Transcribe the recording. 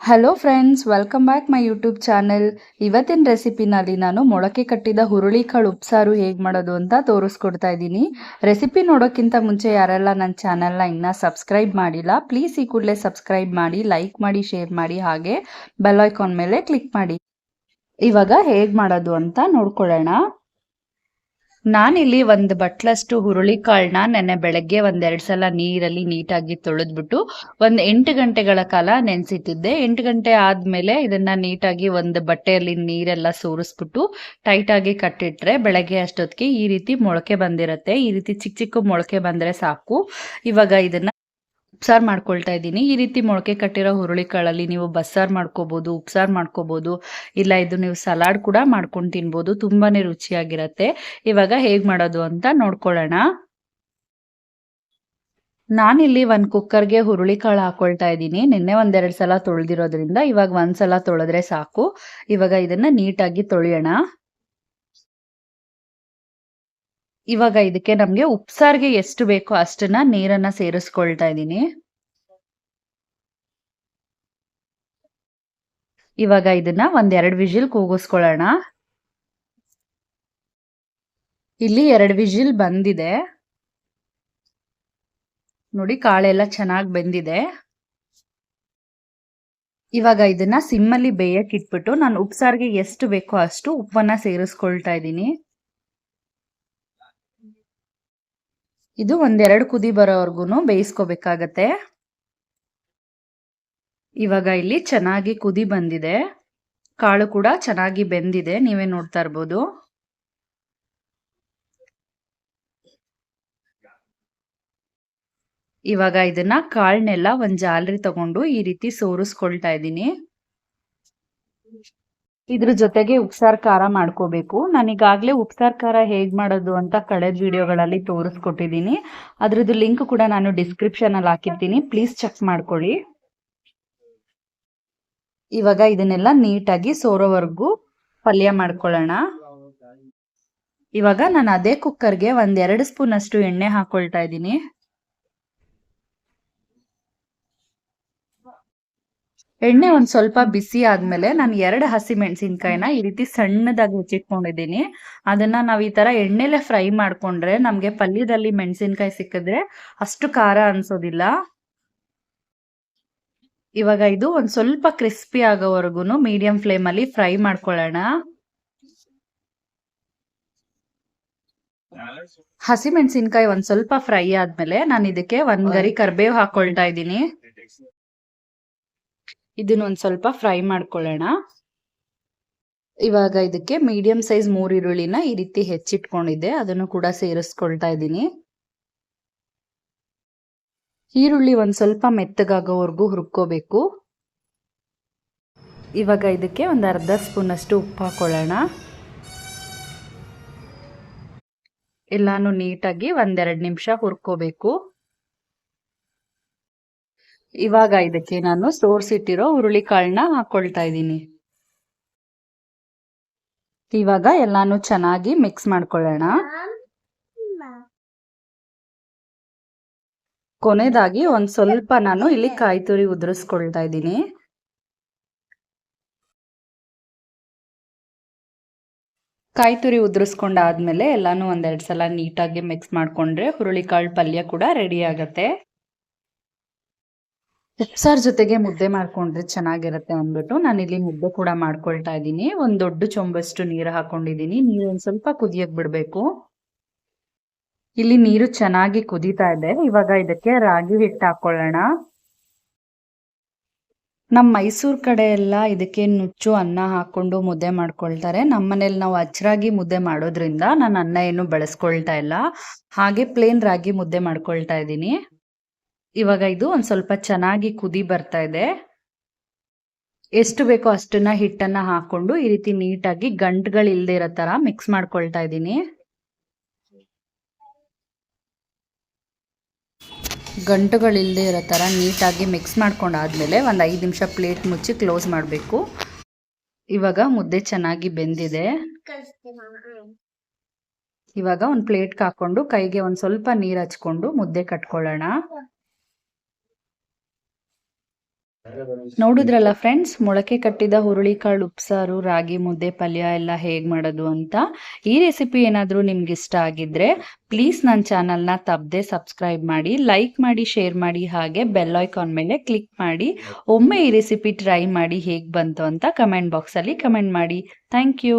Hello friends welcome back my YouTube channel ಇವತ್ತಿನ ರೆಸಿಪಿನಲ್ಲಿ ನಾನು ಮೊಳಕೆ ಕಟ್ಟಿದ ಹುರುಳಿಕಾಳು ಉಪ್ಸಾರು ಹೇಗೆ ಮಾಡೋದು ಅಂತ ತೋರಿಸ್ಕೊಡ್ತಾ ಇದ್ದೀನಿ. ರೆಸಿಪಿ ನೋಡೋಕ್ಕಿಂತ ಮುಂಚೆ ಯಾರೆಲ್ಲ ನನ್ನ ಚಾನೆಲ್ನ ಇನ್ನೂ ಸಬ್ಸ್ಕ್ರೈಬ್ ಮಾಡಿಲ್ಲ ಪ್ಲೀಸ್ ಈ ಕೂಡಲೇ ಸಬ್ಸ್ಕ್ರೈಬ್ ಮಾಡಿ ಲೈಕ್ ಮಾಡಿ ಶೇರ್ ಮಾಡಿ, ಹಾಗೆ ಬೆಲ್ ಐಕಾನ್ ಮೇಲೆ ಕ್ಲಿಕ್ ಮಾಡಿ. ಇವಾಗ ಹೇಗೆ ಮಾಡೋದು ಅಂತ ನೋಡ್ಕೊಳ್ಳೋಣ. ನಾನಿಲ್ಲಿ ಒಂದು ಬಟ್ಲಷ್ಟು ಹುರುಳಿಕಾಳನ್ನ ನೆನ್ನೆ ಬೆಳಗ್ಗೆ ಒಂದೆರಡು ಸಲ ನೀರಲ್ಲಿ ನೀಟಾಗಿ ತೊಳೆದ್ಬಿಟ್ಟು ಒಂದು ಎಂಟು ಗಂಟೆಗಳ ಕಾಲ ನೆನೆಸಿಟ್ಟಿದ್ದೆ. ಎಂಟು ಗಂಟೆ ಆದಮೇಲೆ ಇದನ್ನ ನೀಟಾಗಿ ಒಂದು ಬಟ್ಟೆಯಲ್ಲಿ ನೀರೆಲ್ಲ ಸೋರಿಸ್ಬಿಟ್ಟು ಟೈಟಾಗಿ ಕಟ್ಟಿಟ್ರೆ ಬೆಳಗ್ಗೆ ಅಷ್ಟೊತ್ತಿಗೆ ಈ ರೀತಿ ಮೊಳಕೆ ಬಂದಿರತ್ತೆ. ಈ ರೀತಿ ಚಿಕ್ಕ ಚಿಕ್ಕ ಮೊಳಕೆ ಬಂದರೆ ಸಾಕು. ಇವಾಗ ಇದನ್ನ ಉಪ್ಸಾರು ಮಾಡ್ಕೊಳ್ತಾ ಇದ್ದೀನಿ. ಈ ರೀತಿ ಮೊಳಕೆ ಕಟ್ಟಿರೋ ಹುರುಳಿಕಾಳಲ್ಲಿ ನೀವು ಬಸ್ಸಾರು ಮಾಡ್ಕೋಬೋದು, ಉಪ್ಸಾರು ಮಾಡ್ಕೋಬೋದು, ಇಲ್ಲ ಇದು ನೀವು ಸಲಾಡ್ ಕೂಡ ಮಾಡ್ಕೊಂಡು ತಿನ್ಬೋದು. ತುಂಬಾನೇ ರುಚಿಯಾಗಿರತ್ತೆ. ಇವಾಗ ಹೇಗೆ ಮಾಡೋದು ಅಂತ ನೋಡ್ಕೊಳ್ಳೋಣ. ನಾನಿಲ್ಲಿ ಒಂದು ಕುಕ್ಕರ್ಗೆ ಹುರುಳಿಕಾಳು ಹಾಕೊಳ್ತಾ ಇದ್ದೀನಿ. ನಿನ್ನೆ ಒಂದೆರಡು ಸಲ ತೊಳೆದಿರೋದ್ರಿಂದ ಇವಾಗ ಒಂದ್ಸಲ ತೊಳೆದ್ರೆ ಸಾಕು. ಇವಾಗ ಇದನ್ನ ನೀಟಾಗಿ ತೊಳೆಯೋಣ. ಇವಾಗ ಇದಕ್ಕೆ ನಮ್ಗೆ ಉಪ್ಸಾರ್ಗೆ ಎಷ್ಟು ಬೇಕೋ ಅಷ್ಟನ್ನ ನೀರನ್ನ ಸೇರಿಸ್ಕೊಳ್ತಾ ಇದ್ದೀನಿ ಇವಾಗ ಇದನ್ನ ಒಂದೆರಡು ವಿಜಿಲ್ ಕೂಗಿಸ್ಕೊಳ್ಳೋಣ. ಇಲ್ಲಿ ಎರಡು ವಿಜಿಲ್ ಬಂದಿದೆ. ನೋಡಿ ಕಾಳೆಲ್ಲ ಚೆನ್ನಾಗಿ ಬೆಂದಿದೆ. ಇವಾಗ ಇದನ್ನ ಸಿಮ್ಮಲ್ಲಿ ಬೇಯಕ್ಕೆ ಇಟ್ಬಿಟ್ಟು ನಾನು ಉಪ್ಸಾರ್ಗೆ ಎಷ್ಟು ಬೇಕೋ ಅಷ್ಟು ಉಪ್ಪನ್ನ ಸೇರಿಸ್ಕೊಳ್ತಾ ಇದ್ದೀನಿ ಇದು ಒಂದೆರಡು ಕುದಿ ಬರೋವರೆಗೂ ಬೇಯಿಸ್ಕೋಬೇಕಾಗತ್ತೆ. ಇವಾಗ ಇಲ್ಲಿ ಚೆನ್ನಾಗಿ ಕುದಿ ಬಂದಿದೆ. ಕಾಳು ಕೂಡ ಚೆನ್ನಾಗಿ ಬೆಂದಿದೆ. ನೀವೇ ನೋಡ್ತಾ ಇರ್ಬೋದು. ಇವಾಗ ಇದನ್ನ ಕಾಳನ್ನೆಲ್ಲ ಒಂದ್ ಜಾಲರಿ ತಗೊಂಡು ಈ ರೀತಿ ಸೋರಿಸ್ಕೊಳ್ತಾ ಇದ್ದೀನಿ. ಇದ್ರ ಜೊತೆಗೆ ಉಪ್ಸಾರ್ ಖಾರ ಮಾಡ್ಕೋಬೇಕು. ನಾನೀಗಾಗಲೇ ಉಪ್ಸಾರ್ ಖಾರ ಹೇಗೆ ಮಾಡೋದು ಅಂತ ಕಳೆದ ವಿಡಿಯೋಗಳಲ್ಲಿ ತೋರಿಸ್ಕೊಟ್ಟಿದ್ದೀನಿ. ಅದ್ರದ್ದು ಲಿಂಕ್ ಕೂಡ ನಾನು ಡಿಸ್ಕ್ರಿಪ್ಷನ್ ಅಲ್ಲಿ ಹಾಕಿರ್ತೀನಿ. ಪ್ಲೀಸ್ ಚೆಕ್ ಮಾಡ್ಕೊಳ್ಳಿ. ಇವಾಗ ಇದನ್ನೆಲ್ಲ ನೀಟಾಗಿ ಸೋರೋವರೆಗೂ ಪಲ್ಯ ಮಾಡ್ಕೊಳ್ಳೋಣ. ಇವಾಗ ನಾನು ಅದೇ ಕುಕ್ಕರ್ಗೆ ಒಂದೆರಡು ಸ್ಪೂನ್ ಅಷ್ಟು ಎಣ್ಣೆ ಹಾಕೊಳ್ತಾ ಇದ್ದೀನಿ. ಎಣ್ಣೆ ಒಂದ್ ಸ್ವಲ್ಪ ಬಿಸಿ ಆದ್ಮೇಲೆ ನಾನು ಎರಡು ಹಸಿ ಮೆಣಸಿನ್ಕಾಯಿನ ಈ ರೀತಿ ಸಣ್ಣದಾಗಿ ಹೆಚ್ಚಿಟ್ಕೊಂಡಿದ್ದೀನಿ. ಅದನ್ನ ನಾವ್ ಈ ತರ ಎಣ್ಣೆಲೆ ಫ್ರೈ ಮಾಡ್ಕೊಂಡ್ರೆ ನಮ್ಗೆ ಪಲ್ಯದಲ್ಲಿ ಮೆಣಸಿನ್ಕಾಯಿ ಸಿಕ್ಕಿದ್ರೆ ಅಷ್ಟು ಖಾರ ಅನ್ಸೋದಿಲ್ಲ. ಇವಾಗ ಇದು ಒಂದ್ ಸ್ವಲ್ಪ ಕ್ರಿಸ್ಪಿ ಆಗೋವರೆಗೂ ಮೀಡಿಯಂ ಫ್ಲೇಮ್ ಅಲ್ಲಿ ಫ್ರೈ ಮಾಡ್ಕೊಳ್ಳೋಣ. ಹಸಿ ಮೆಣಸಿನ್ಕಾಯಿ ಒಂದ್ ಸ್ವಲ್ಪ ಫ್ರೈ ಆದ್ಮೇಲೆ ನಾನು ಇದಕ್ಕೆ ಒಂದ್ ಗರಿ ಕರ್ಬೇವು ಹಾಕೊಳ್ತಾ ಇದ್ದೀನಿ. ಇದನ್ನ ಒಂದು ಸ್ವಲ್ಪ ಫ್ರೈ ಮಾಡ್ಕೊಳ್ಳೋಣ. ಇವಾಗ ಇದಕ್ಕೆ ಮೀಡಿಯಂ ಸೈಜ್ ಮೂರು ಈರುಳ್ಳಿನ ಈ ರೀತಿ ಹೆಚ್ಚಿಟ್ಕೊಂಡಿದ್ದೆ, ಅದನ್ನು ಕೂಡ ಸೇರಿಸ್ಕೊಳ್ತಾ ಇದ್ದೀನಿ. ಈರುಳ್ಳಿ ಒಂದು ಸ್ವಲ್ಪ ಮೆತ್ತಗಾಗೋವರೆಗೂ ಹುರ್ಕೋಬೇಕು. ಇವಾಗ ಇದಕ್ಕೆ ಒಂದು ಅರ್ಧ ಸ್ಪೂನ್ ಅಷ್ಟು ಉಪ್ಪು ಹಾಕೊಳ್ಳೋಣ. ಎಲ್ಲಾನು ನೀಟಾಗಿ ಒಂದೆರಡು ನಿಮಿಷ ಹುರ್ಕೋಬೇಕು. ಇವಾಗ ಇದಕ್ಕೆ ನಾನು ಸೋರ್ಸಿಟ್ಟಿರೋ ಹುರುಳಿ ಕಾಳನ್ನ ಹಾಕೊಳ್ತಾ ಇದ್ದೀನಿ. ಇವಾಗ ಎಲ್ಲಾನು ಚೆನ್ನಾಗಿ ಮಿಕ್ಸ್ ಮಾಡ್ಕೊಳ್ಳೋಣ. ಕೊನೆದಾಗಿ ಒಂದ್ ಸ್ವಲ್ಪ ನಾನು ಇಲ್ಲಿ ಕಾಯಿ ತುರಿ ಉದುರಿಸ್ಕೊಳ್ತಾ ಇದ್ದೀನಿ. ಕಾಯಿ ತುರಿ ಉದುರಿಸ್ಕೊಂಡಾದ್ಮೇಲೆ ಎಲ್ಲಾನು ಒಂದೆರಡು ಸಲ ನೀಟಾಗಿ ಮಿಕ್ಸ್ ಮಾಡ್ಕೊಂಡ್ರೆ ಹುರುಳಿಕಾಳು ಪಲ್ಯ ಕೂಡ ರೆಡಿ ಆಗತ್ತೆ. ಉಪ್ಸಾರ್ ಜೊತೆಗೆ ಮುದ್ದೆ ಮಾಡ್ಕೊಂಡ್ರೆ ಚೆನ್ನಾಗಿರುತ್ತೆ ಅಂದ್ಬಿಟ್ಟು ಇಲ್ಲಿ ಮುದ್ದೆ ಕೂಡ ಮಾಡ್ಕೊಳ್ತಾ ಇದ್ದೀನಿ. ಒಂದ್ ದೊಡ್ಡ ಚೊಂಬಷ್ಟು ನೀರು ಹಾಕೊಂಡಿದ್ದೀನಿ. ನೀರು ಒಂದ್ ಸ್ವಲ್ಪ ಕುದಿಯಕ್ ಬಿಡ್ಬೇಕು. ಇಲ್ಲಿ ನೀರು ಚೆನ್ನಾಗಿ ಕುದೀತಾ ಇದೆ. ಇವಾಗ ಇದಕ್ಕೆ ರಾಗಿ ಹಿಟ್ಟು ಹಾಕೊಳ್ಳೋಣ. ನಮ್ಮ ಮೈಸೂರ್ ಕಡೆ ಎಲ್ಲ ಇದಕ್ಕೆ ನುಚ್ಚು, ಅನ್ನ ಹಾಕೊಂಡು ಮುದ್ದೆ ಮಾಡ್ಕೊಳ್ತಾರೆ. ನಮ್ಮ ಮನೇಲಿ ನಾವು ಅಚ್ಚರಾಗಿ ಮುದ್ದೆ ಮಾಡೋದ್ರಿಂದ ನಾನು ಅನ್ನ ಏನು ಬಳಸ್ಕೊಳ್ತಾ ಇಲ್ಲ. ಹಾಗೆ ಪ್ಲೇನ್ ರಾಗಿ ಮುದ್ದೆ ಮಾಡ್ಕೊಳ್ತಾ ಇದ್ದೀನಿ. ಇವಾಗ ಇದು ಒಂದು ಸ್ವಲ್ಪ ಚೆನ್ನಾಗಿ ಕುದಿ ಬರ್ತಾ ಇದೆ. ಎಷ್ಟು ಬೇಕೋ ಅಷ್ಟನ್ನ ಹಿಟ್ಟನ್ನ ಹಾಕೊಂಡು ಈ ರೀತಿ ನೀಟಾಗಿ ಗಂಟುಗಳು ಇಲ್ಲದೆ ಇರೋ ತರ ಮಿಕ್ಸ್ ಮಾಡ್ಕೊಳ್ತಾ ಇದ್ದೀನಿ. ಗಂಟುಗಳಿಲ್ಲದೆ ಇರೋ ಥರ ನೀಟಾಗಿ ಮಿಕ್ಸ್ ಮಾಡ್ಕೊಂಡಾದ್ಮೇಲೆ ಒಂದು ಐದು ನಿಮಿಷ ಪ್ಲೇಟ್ ಮುಚ್ಚಿ ಕ್ಲೋಸ್ ಮಾಡಬೇಕು. ಇವಾಗ ಮುದ್ದೆ ಚೆನ್ನಾಗಿ ಬೆಂದಿದೆ. ಇವಾಗ ಒಂದು ಪ್ಲೇಟ್ಗೆ ಹಾಕೊಂಡು ಕೈಗೆ ಒಂದು ಸ್ವಲ್ಪ ನೀರು ಹಚ್ಕೊಂಡು ಮುದ್ದೆ ಕಟ್ಕೊಳ್ಳೋಣ. ನೋಡಿದ್ರಲ್ಲ ಫ್ರೆಂಡ್ಸ್ ಮೊಳಕೆ ಕಟ್ಟಿದ ಹುರುಳಿಕಾಳು ಉಪ್ಸಾರು, ರಾಗಿ ಮುದ್ದೆ, ಪಲ್ಯ ಎಲ್ಲ ಹೇಗೆ ಮಾಡೋದು ಅಂತ. ಈ ರೆಸಿಪಿ ಏನಾದರೂ ನಿಮ್ಗೆ ಇಷ್ಟ ಆಗಿದ್ರೆ ಪ್ಲೀಸ್ ನನ್ನ ಚಾನಲ್ನ ತಪ್ಪದೆ ಸಬ್ಸ್ಕ್ರೈಬ್ ಮಾಡಿ ಲೈಕ್ ಮಾಡಿ ಶೇರ್ ಮಾಡಿ, ಹಾಗೆ ಬೆಲ್ ಐಕಾನ್ ಮೇಲೆ ಕ್ಲಿಕ್ ಮಾಡಿ. ಒಮ್ಮೆ ಈ ರೆಸಿಪಿ ಟ್ರೈ ಮಾಡಿ ಹೇಗೆ ಬಂತು ಅಂತ ಕಮೆಂಟ್ ಬಾಕ್ಸಲ್ಲಿ ಕಮೆಂಟ್ ಮಾಡಿ. Thank you